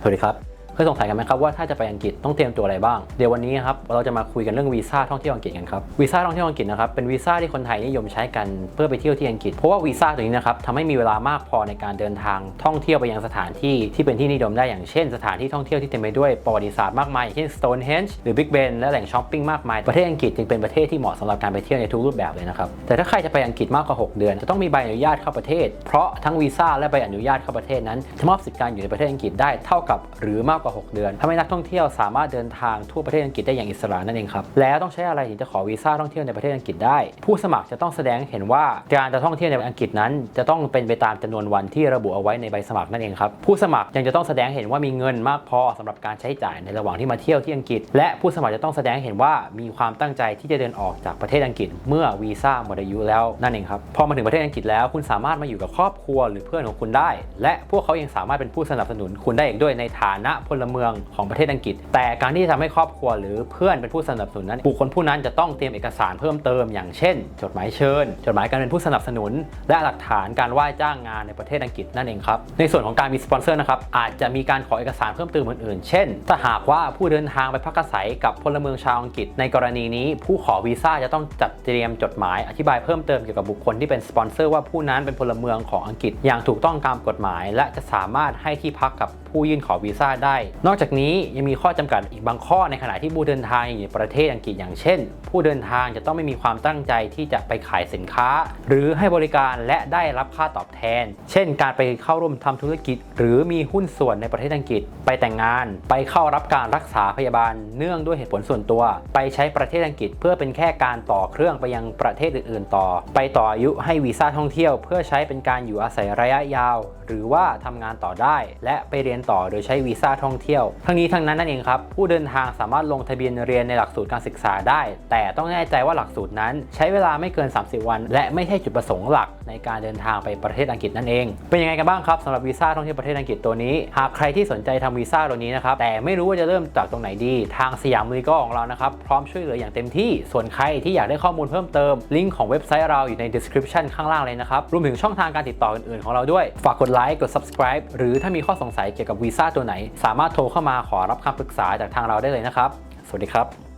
สวัสดีครับ เคยสงสัยกันไหมครับว่าถ้าจะไปอังกฤษต้องเตรียมตัวอะไรบ้าง เดี๋ยววันนี้ครับเราจะมาคุยกันเรื่องวีซ่าท่องเที่ยวอังกฤษกันครับวีซ่าท่องเที่ยวอังกฤษนะครับเป็นวีซ่าที่คนไทยนิยมใช้กันเพื่อไปเที่ยวที่อังกฤษเพราะว่าวีซ่าตัวนี้นะครับทำให้มีเวลามากพอในการเดินทางท่องเที่ยวไปยังสถานที่ที่เป็นที่นิยมได้อย่างเช่น สถานที่ท่องเที่ยวที่เต็มไปด้วยประวัติศาสตร์มากมายเช่น Stonehenge หรือ Big Ben และแหล่งช้อปปิ้งมากมายประเทศอังกฤษจึงเป็นประเทศที่เหมาะสำหรับการไปเที่ยวในทุกรูปแบบเลยนะครับแต่ถ้าใครจะไปอังกฤษมากกว่า 6 เดือน จะต้องมีใบอนุญาตเข้าประเทศ เพราะทั้งวีซ่าและใบอนุญาตเข้าประเทศนั้นจะมอบสิทธิการอยู่ในประเทศอังกฤษได้เท่ากับหรือมากกว่า 6 เดือนทำให้นักท่องเที่ยวสามารถเดินทางทั่วประเทศอังกฤษได้อย่างอิสระนั่นเองครับ แล้วต้องใช้อะไรถึงจะขอวีซ่าท่องเที่ยวในประเทศอังกฤษได้ ผู้สมัครจะต้องแสดงเห็นว่าการจะท่องเที่ยวในอังกฤษนั้น จะต้องเป็นไปตามจำนวนวันที่ระบุเอาไว้ในใบสมัครนั่นเองครับผู้สมัครยังจะต้องแสดงเห็นว่ามีเงินมากพอสำหรับการใช้จ่ายในระหว่างที่มาเที่ยวที่อังกฤษ และผู้สมัครจะต้องแสดงเห็นว่ามีความตั้งใจที่จะเดินออกจากประเทศอังกฤษ เมื่อวีซ่าหมดอายุแล้วนั่นเองครับพอมาถึงประเทศอังกฤษแล้ว คุณสามารถมาอยู่กับครอบครัวหรือเพื่อนของคุณได้ และพวกเขายังสามารถเป็นผู้สนับสนุนคุณได้อีกด้วยในฐานะพลเมืองของประเทศอังกฤษ แต่การที่จะทำให้ครอบครัวหรือเพื่อนเป็นผู้สนับสนุนนั้น บุคคลผู้นั้นจะต้องเตรียมเอกสารเพิ่มเติม อย่างเช่น จดหมายเชิญ จดหมายการเป็นผู้สนับสนุน และหลักฐานการว่าจ้างงานในประเทศอังกฤษนั่นเองครับ ในส่วนของการมีสปอนเซอร์นะครับอาจจะมีการขอเอกสารเพิ่มเติมอื่นๆ เช่น ถ้าหากว่าผู้เดินทางไปพักอาศัยกับพลเมืองชาวอังกฤษ ในกรณีนี้ ผู้ขอวีซ่าจะต้องจัดเตรียมจดหมายอธิบายเพิ่มเติมเกี่ยวกับบุคคลที่เป็นสปอนเซอร์ว่าผู้นั้นเป็นพลเมืองของอังกฤษอย่างถูกต้องตามกฎหมาย และจะสามารถให้ที่พักกับผู้ยื่นขอวีซ่าได้ นอกจากนี้ยังมีข้อจำกัดอีกบางข้อในขณะที่ผู้เดินทางอยู่ในประเทศอังกฤษอย่างเช่น ผู้เดินทางจะต้องไม่มีความตั้งใจที่จะไปขายสินค้า หรือให้บริการและได้รับค่าตอบแทน เช่น การไปเข้าร่วมทำธุรกิจ หรือมีหุ้นส่วนในประเทศอังกฤษ ไปแต่งงาน ไปเข้ารับการรักษาพยาบาล เนื่องด้วยเหตุผลส่วนตัว ไปใช้ประเทศอังกฤษ เพื่อเป็นแค่การต่อเครื่องไปยังประเทศอื่น ๆ ต่อ ไปต่ออายุให้วีซ่าท่องเที่ยว เพื่อใช้เป็นการอยู่อาศัยระยะยาว หรือว่าทำงานต่อได้ และไปเรียนต่อโดยใช้วีซ่าท่องเที่ยว ทั้งนี้ทั้งนั้นนั่นเองครับผู้เดินทางสามารถลงทะเบียนเรียนในหลักสูตรการศึกษาได้ แต่ต้องแน่ใจว่าหลักสูตรนั้น ใช้เวลาไม่เกิน 30 วัน และไม่ใช่จุดประสงค์หลักในการเดินทางไปประเทศอังกฤษนั่นเอง เป็นยังไงกันบ้างครับสำหรับวีซ่าท่องเที่ยวประเทศอังกฤษตัวนี้ หากใครที่สนใจทำวีซ่าตัวนี้นะครับแต่ไม่รู้ว่าจะเริ่มจากตรงไหนดี ทางสยามลีก็ของเรานะครับพร้อมช่วยเหลืออย่างเต็มที่ ส่วนใครที่อยากได้ข้อมูลเพิ่มเติมลิงก์ของเว็บไซต์เราอยู่ใน description ข้างล่างเลยนะครับรวมถึงช่องทางการติดต่ออื่นๆของเราด้วย ฝากกดไลค์กด subscribe หรือถ้ามีข้อสงสัยเกี่ยวกับวีซ่าตัวไหน สามารถโทรเข้ามาขอรับคำปรึกษาจากทางเราได้เลยนะครับ สวัสดีครับ